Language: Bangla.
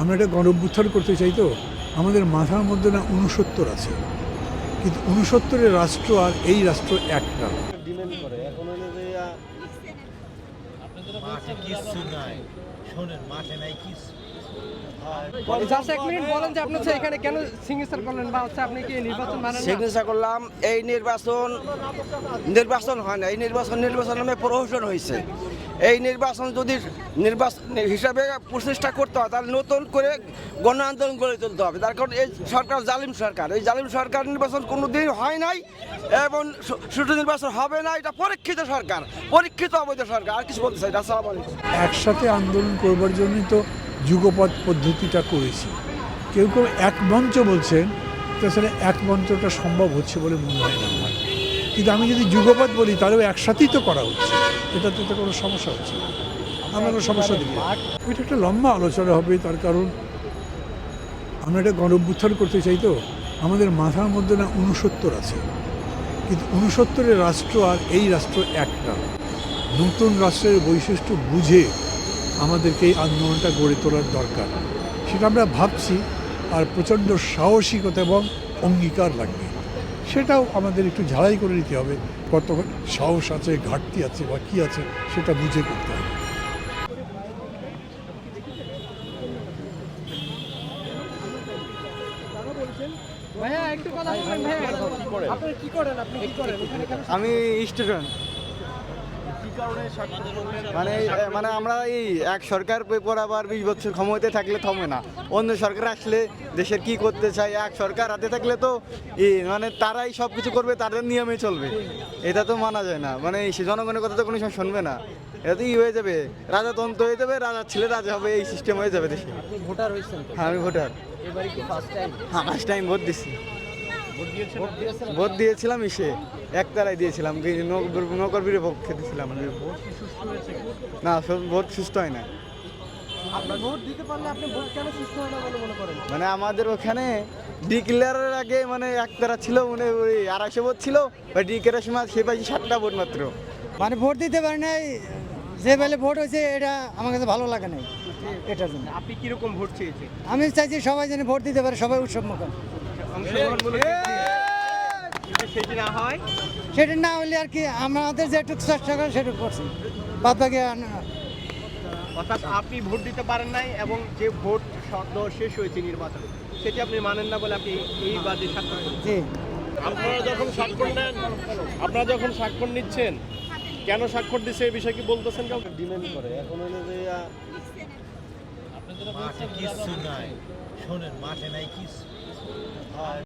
আমরা এটা গণভ্যুত্থান করতে চাই তো আমাদের মাথার মধ্যে না উনসত্তর আছে। কিন্তু উনসত্তরের রাষ্ট্র আর এই রাষ্ট্র একটা। ডিমান্ড করে এখন হইল যে আহ, মাঠে নাই। শোনেন মাঠে নাই কিচ্ছু জাস্ট এক মিনিট বলেন যে আপনি এখানে কেন সিগনেচার করলেন বা হচ্ছে আপনি কি নির্বাচন মানেন সিগনেচার করলাম এই নির্বাচন নির্বাচন হয় না এই নির্বাচন নির্বাচন নামে প্রহসন হয়েছে। এই নির্বাচন যদি নির্বাচন হিসাবে প্রচেষ্টা করতে হয় তাহলে নতুন করে গণ আন্দোলন গড়ে তুলতে হবে। তার কারণ এই সরকার জালিম সরকার। এই জালিম সরকার নির্বাচন কোনো দিন হয় নাই এবং সুষ্ঠু নির্বাচন হবে না এটা পরীক্ষিত সরকার পরীক্ষিত অবৈধ সরকার। আর কিছু বলতে চাই। আসসালামু আলাইকুম। একসাথে আন্দোলন করবার জন্যই তো যুগপৎ পদ্ধতিটা করেছি। কেউ কেউ এক মঞ্চ বলছেন, তাছাড়া এক মঞ্চটা সম্ভব হচ্ছে বলে মনে হয় না আমার। কিন্তু আমি যদি যুগপৎ বলি, তাহলেও একসাথেই তো করা হচ্ছে। এটাতে তো কোনো সমস্যা হচ্ছে না। আমরা কোনো সমস্যা দেখি না। এটা একটা লম্বা আলোচনা হবে, তার কারণ আমরা এটা গণভ্যুত্থান করতে চাই তো। আমাদের মাথার মধ্যে না উনসত্তর আছে। কিন্তু উনসত্তরের রাষ্ট্র আর এই রাষ্ট্র একটা নতুন রাষ্ট্রের বৈশিষ্ট্য বুঝে আমাদেরকে এই আন্দোলনটা গড়ে তোলার দরকার। সেটা আমরা ভাবছি আর প্রচণ্ড সাহসিকতা এবং অঙ্গীকার লাগবে। সেটাও আমাদের একটু ঝাড়াই করে নিতে হবে। কত সাহস আছে ঘাটতি আছে বা কী আছে সেটা বুঝে করতে হবে। ভাইয়া একটু কথা বলবেন ভাইয়া। আপনি কি করেন? আপনি কি করেন? এখানে কেন আমি স্টুডেন্ট। মানে মানে আমরা এই এক সরকার পর আবার বিশ বছর ক্ষমতাতে থাকলে থমে না। অন্য সরকার আসলে দেশের কি করতে চায় এক সরকার হাতে থাকলে তো এই মানে তারাই সব কিছু করবে তাদের নিয়মে চলবে। এটা তো মানা যায় না। মানে সে জনগণের কথা তো কোনো সময় শুনবে না। এটা তো ই হয়ে যাবে। রাজাতন্ত্র হয়ে যাবে রাজার ছেলে রাজা হবে এই সিস্টেম হয়ে যাবে দেশে। ভোটার হয়েছেন হ্যাঁ আমি ভোটার। হ্যাঁ ফার্স্ট টাইম ভোট দিচ্ছি ভোট ভোট দিয়েছিলাম ইসে। একতারায় দিয়েছিলাম নৌকর- নৌকর বীরের পক্ষে দিয়েছিলাম না ভোট সুস্থ হয় না আপনি ভোট দিতে পারলে আপনি ভোট কেন সুস্থ না বলে মনে করেন? মানে আমাদের ওখানে ডিক্লেয়ারের আগে মানে একতারা ছিল মানে ওই আড়াইশো ভোট ছিল ওই ডিক্লেয়ারের সময় সে পাইছি সাতটা ভোট মাত্র। মানে ভোট দিতে পারে নাই যে বেলে ভোট হয়েছে এটা আমার কাছে ভালো লাগে নাই এটার জন্য। আপনি কীরকম ভোট চেয়েছেন? আমি চাইছি সবাই যেন ভোট দিতে পারে সবাই উৎসব যদি সেটি না হয়? সেটা না হলে আর কি আমাদের যেটুকু চেষ্টা করে সেটুকু করছি। বাদ বাকি অর্থাৎ আপনি ভোট দিতে পারেন নাই এবং যে ভোট শর্ত শেষ হয়েছে নির্বাচনে সেটি আপনি মানেন না বলে আপনি এই বাদে স্বাক্ষর। জি। আপনারা যখন স্বাক্ষর নেন আপনারা যখন স্বাক্ষর নিচ্ছেন কেন স্বাক্ষর দিচ্ছে এই বিষয়ে কি বলতেছেন কাউকে ডিমান্ড করে। এখন হইল যে মাঠে কিচ্ছু নাই। শোনেন মাঠে নাই কিচ্ছু